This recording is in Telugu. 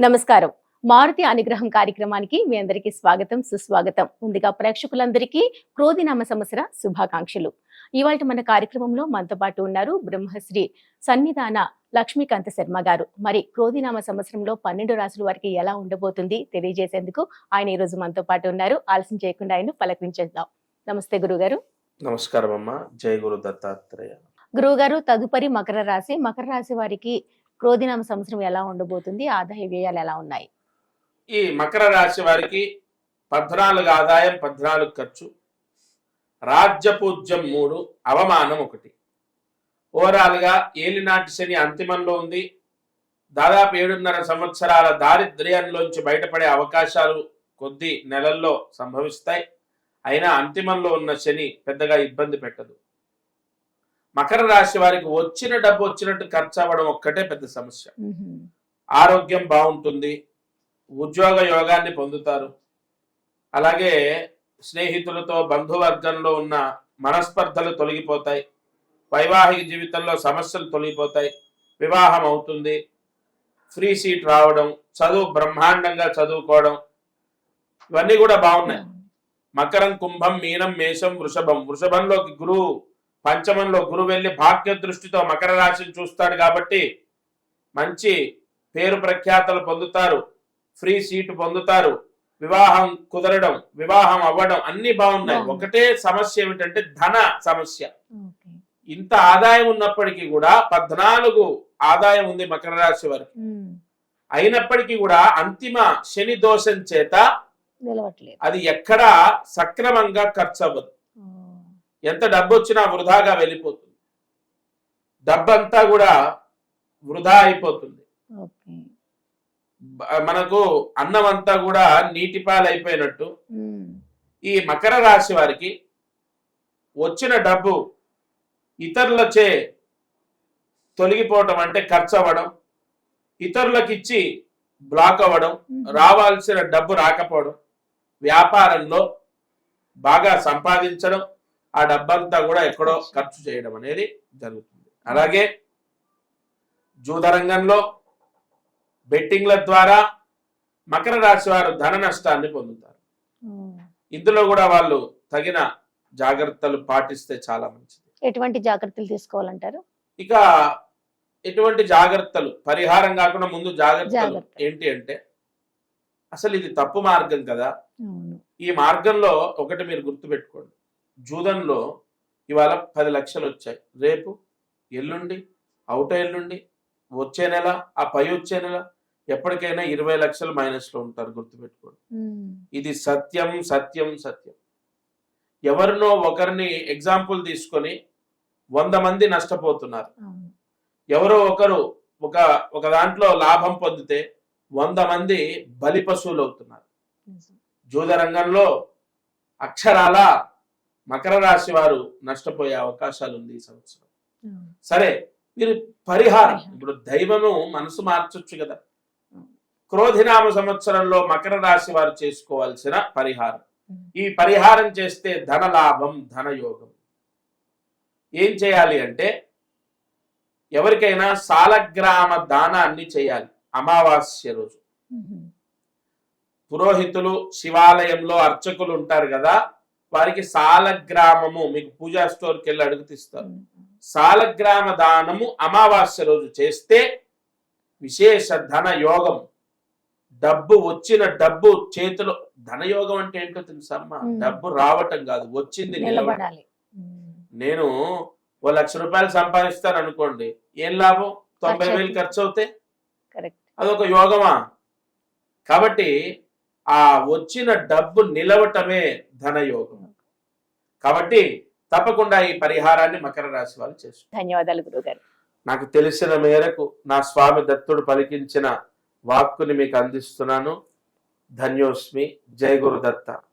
నమస్కారం. మారుతి అనుగ్రహం కార్యక్రమానికి మీ అందరికీ స్వాగతం సుస్వాగతం. ముందుగా ప్రేక్షకులందరికీ క్రోధినామ సంవత్సర శుభాకాంక్షలు. ఇవాళ మన కార్యక్రమంలో మనతో పాటు ఉన్నారు బ్రహ్మశ్రీ సన్నిధాన లక్ష్మీకాంత శర్మ గారు. మరి క్రోధినామ సంవత్సరంలో పన్నెండు రాసుల వారికి ఎలా ఉండబోతుంది తెలియజేసేందుకు ఆయన ఈ రోజు మనతో పాటు ఉన్నారు. ఆలస్యం చేయకుండా ఆయన పలకరించేద్దాం. నమస్తే గురుగారు. నమస్కారం అమ్మ. జై గురు దత్తాత్రేయ. గురువుగారు తదుపరి మకర రాశి. మకర రాశి వారికి క్రోధినామ సంవత్సరం ఎలా ఉండబోతుంది? ఆదాయ వ్యయాలు ఎలా ఉన్నాయి? ఈ మకర రాశి వారికి పద్నాలుగు ఆదాయం పద్నాలుగు ఖర్చు. రాజ్యపూజ్యం మూడు అవమానం ఒకటి. ఓవరాల్గా ఏలినాటి శని అంతిమంలో ఉంది. దాదాపు ఏడున్నర సంవత్సరాల దారిద్ర్యంలోంచి బయటపడే అవకాశాలు కొద్ది నెలల్లో సంభవిస్తాయి. అయినా అంతిమంలో ఉన్న శని పెద్దగా ఇబ్బంది పెట్టదు. మకర రాశి వారికి వచ్చిన డబ్బు వచ్చినట్టు ఖర్చు అవ్వడం ఒక్కటే పెద్ద సమస్య. ఆరోగ్యం బాగుంటుంది ఉద్యోగ యోగాన్ని పొందుతారు. అలాగే స్నేహితులతో బంధువర్గంలో ఉన్న మనస్పర్ధలు తొలగిపోతాయి. వైవాహిక జీవితంలో సమస్యలు తొలగిపోతాయి. వివాహం అవుతుంది. ఫ్రీ సీట్ రావడం చదువు బ్రహ్మాండంగా చదువుకోవడం ఇవన్నీ కూడా బాగున్నాయి. మకరం కుంభం మీనం మేషం వృషభం. వృషభంలోకి గురువు పంచమంలో గురువు వెళ్ళి భాగ్య దృష్టితో మకర రాశిని చూస్తాడు కాబట్టి మంచి పేరు ప్రఖ్యాతలు పొందుతారు ఫ్రీ సీటు పొందుతారు వివాహం కుదరడం వివాహం అవ్వడం అన్ని బాగున్నాయి. ఒకటే సమస్య ఏమిటంటే ధన సమస్య. ఇంత ఆదాయం ఉన్నప్పటికీ కూడా పద్నాలుగు ఆదాయం ఉంది మకర రాశి వారికి. అయినప్పటికీ కూడా అంతిమ శని దోషం చేత అది ఎక్కడా సక్రమంగా ఖర్చు అవ్వదు ఎంత డబ్బు వచ్చినా వృధాగా వెళ్ళిపోతుంది. డబ్బంతా కూడా వృధా అయిపోతుంది. మనకు అన్నం అంతా కూడా నీటిపాలు అయిపోయినట్టు ఈ మకర రాశి వారికి వచ్చిన డబ్బు ఇతరులచే తొలగిపోవటం అంటే ఖర్చు అవ్వడం ఇతరులకు ఇచ్చి బ్లాక్ అవ్వడం రావాల్సిన డబ్బు రాకపోవడం వ్యాపారంలో బాగా సంపాదించడం ఆ డబ్బంతా కూడా ఎక్కడో ఖర్చు చేయడం అనేది జరుగుతుంది. అలాగే జూదరంగంలో బెట్టింగ్ల ద్వారా మకర రాశి వారు ధన నష్టాన్ని పొందుతారు. ఇందులో కూడా వాళ్ళు తగిన జాగ్రత్తలు పాటిస్తే చాలా మంచిది. ఎటువంటి జాగ్రత్తలు తీసుకోవాలంటారు? ఇక ఎటువంటి జాగ్రత్తలు పరిహారం కాకుండా ముందు జాగ్రత్తలు జాగ్రత్త. ఏంటి అంటే అసలు ఇది తప్పు మార్గం కదా. ఈ మార్గంలో ఒకటి మీరు గుర్తుపెట్టుకోండి. జూదంలో ఇవాళ పది లక్షలు వచ్చాయి. రేపు ఎల్లుండి అవుట ఎల్లుండి వచ్చే నెల ఆ పై వచ్చే నెల ఎప్పటికైనా ఇరవై లక్షలు మైనస్లో ఉంటారు గుర్తుపెట్టుకోండి. ఇది సత్యం సత్యం సత్యం. ఎవరినో ఒకరిని ఎగ్జాంపుల్ తీసుకొని వంద మంది నష్టపోతున్నారు. ఎవరో ఒకరు ఒక ఒక దాంట్లో లాభం పొందితే వంద మంది బలి పశువులు అవుతున్నారు. జూద రంగంలో అక్షరాల మకర రాశి వారు నష్టపోయే అవకాశాలు ఉంది ఈ సంవత్సరం. సరే మీరు పరిహారం. ఇప్పుడు దైవము మనసు మార్చొచ్చు కదా క్రోధినామ సంవత్సరంలో మకర రాశి వారు చేసుకోవాల్సిన పరిహారం. ఈ పరిహారం చేస్తే ధన లాభం ధన యోగం ఏం చేయాలి అంటే ఎవరికైనా సాలగ్రామ దానాన్ని చేయాలి అమావాస్య రోజు. పురోహితులు శివాలయంలో అర్చకులు ఉంటారు కదా వారికి సాలగ్రామము మీకు పూజా స్టోర్కి వెళ్ళి అడుగుతిస్తారు సాలగ్రామ దానము అమావాస్య రోజు చేస్తే విశేష ధన యోగం డబ్బు వచ్చిన డబ్బు చేతిలో ధనయోగం అంటే ఏంటో తెలుసమ్మా మ్మ్. డబ్బు రావటం కాదు వచ్చింది. నిలబడాలి. నేను ఓ లక్ష రూపాయలు సంపాదిస్తాను అనుకోండి ఏం లాభం? తొంభై వేలు ఖర్చు అవుతే కరెక్ట్. అదొక యోగమా? కాబట్టి ఆ వచ్చిన డబ్బు నిలవటమే ధనయోగం. కాబట్టి తప్పకుండా ఈ పరిహారాన్ని మకర రాశి వాళ్ళు చేస్తారు. ధన్యవాదాలు గురుగారు. నాకు తెలిసిన మేరకు నా స్వామి దత్తుడు పలికించిన వాక్కుని మీకు అందిస్తున్నాను. ధన్యోస్మి. జై గురు దత్త